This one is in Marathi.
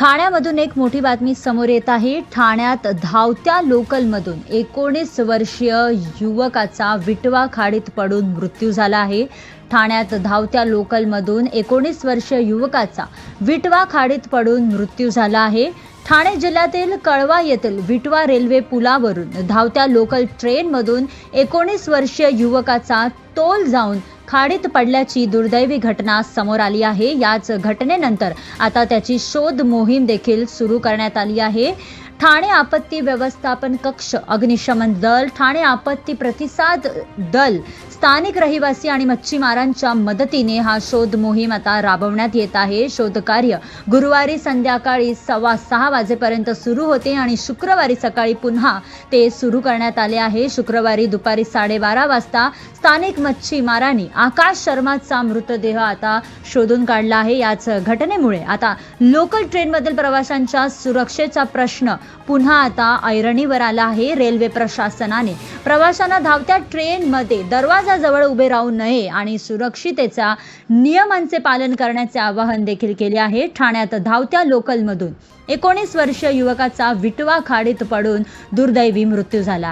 ठाण्यामधून एक मोठी बातमी समोर येत आहे. ठाण्यात धावत्या लोकलमधून एकोणीस वर्षीय युवकाचा विटवा खाडीत पडून मृत्यू झाला आहे. ठाण्यात धावत्या लोकलमधून एकोणीस वर्षीय युवकाचा विटवा खाडीत पडून मृत्यू झाला आहे. ठाणे जिल्ह्यातील कळवा येथील विटवा रेल्वे पुलावरून धावत्या लोकल ट्रेनमधून एकोणीस वर्षीय युवकाचा तोल जाऊन खाडीत पडल्याची दुर्दैवी घटना समोर आली आहे. याच घटनेनंतर आता त्याची शोध मोहीम देखील सुरू करण्यात आली आहे. ठाणे आपत्ती व्यवस्थापन कक्ष अग्निशमन दल ठाणे आपत्ती प्रतिसाद दल स्थानिक रहिवासी आणि मच्छीमारांच्या मदतीने हा शोध मोहीम आता राबवण्यात येत आहे. शोधकार्य गुरुवारी संध्याकाळी सव्वा सहा वाजेपर्यंत सुरू होते आणि शुक्रवारी सकाळी पुन्हा ते सुरू करण्यात आले आहे. शुक्रवारी दुपारी साडेबारा वाजता स्थानिक मच्छीमारांनी आकाश शर्माचा मृतदेह आता शोधून काढला आहे. याच घटनेमुळे आता लोकल ट्रेनमधील प्रवाशांच्या सुरक्षेचा प्रश्न पुन्हा आता ऐरणीवर आला आहे. रेल्वे प्रशासनाने प्रवाशांना धावत्या ट्रेनमध्ये दरवाजा दरवाजाजवळ उभे राहू नये आणि सुरक्षितेचा नियमांचे पालन करण्याचे आवाहन देखील केले आहे. ठाण्यात धावत्या लोकलमधून एकोणीस वर्षीय युवकाचा विटवा खाडीत पडून दुर्दैवी मृत्यू झाला आहे.